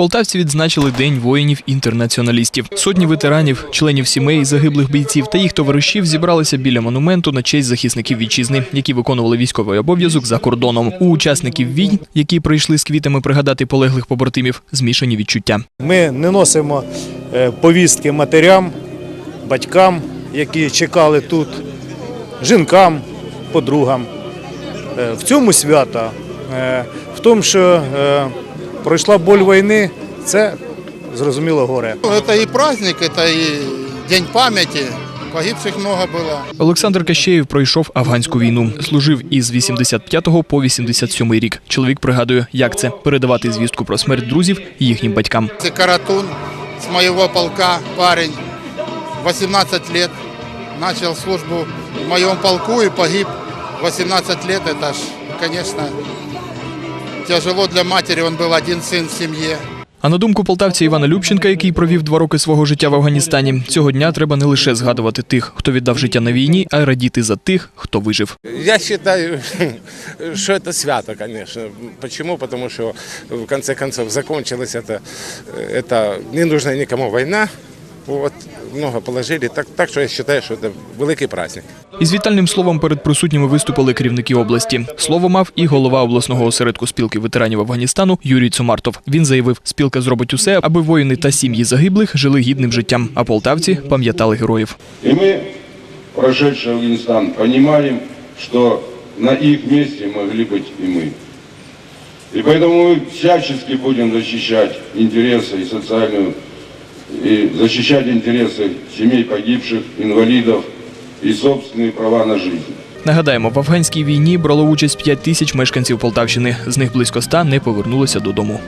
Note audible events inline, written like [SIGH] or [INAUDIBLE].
Полтавці відзначили День воїнів-інтернаціоналістів. Сотні ветеранів, членів сімей загиблих бійців та їх товаришів зібралися біля монументу на честь захисників вітчизни, які виконували військовий обов'язок за кордоном. У учасників війн, які прийшли з квітами пригадати полеглих побратимів, змішані відчуття. Ми не носимо е, повістки матерям, батькам, які чекали тут, жінкам, подругам. Е, В цьому свята, е, в тому, що пройшла боль війни, це зрозуміло горе. Ну, Это и праздник, это и день памяти. Погибших много было. Олександр Кащеєв пройшов афганську війну. Служив із 85 по 87 рік. Чоловік пригадує, як це передавати звістку про смерть друзів їхнім батькам. Это Каратун с моего полка парень, 18 лет, начал службу в моем полку и погиб 18 лет. Это ж, конечно, тяжело для матери, он был один сын в семье. А на думку полтавця Івана Любченка, який провів два роки свого життя в Афганістані, цього дня треба не лише згадувати тих, хто віддав життя на війні, а й радіти за тих, хто вижив. Я считаю, [LAUGHS] что это свято, конечно. Почему? Потому что в конце концов закончилась это, это не нужная никому война. Вот, много положили. Так, так що я вважаю, що це великий праздник. Із вітальним словом перед присутніми виступили керівники області. Слово мав і голова обласного осередку спілки ветеранів Афганістану Юрій Цумартов. Він заявив, спілка зробить усе, аби воїни та сім'ї загиблих жили гідним життям, а полтавці пам'ятали героїв. И мы, прошедший Афганистан, понимаем, что на их месте могли быть и мы. И поэтому мы всячески будем защищать интересы и социальную, и защищать интересы семей погибших, инвалидов и собственные права на жизнь. Нагадаємо, в афганській війні брало участь 5 тисяч мешканців Полтавщини. З них близько 100 не повернулися додому.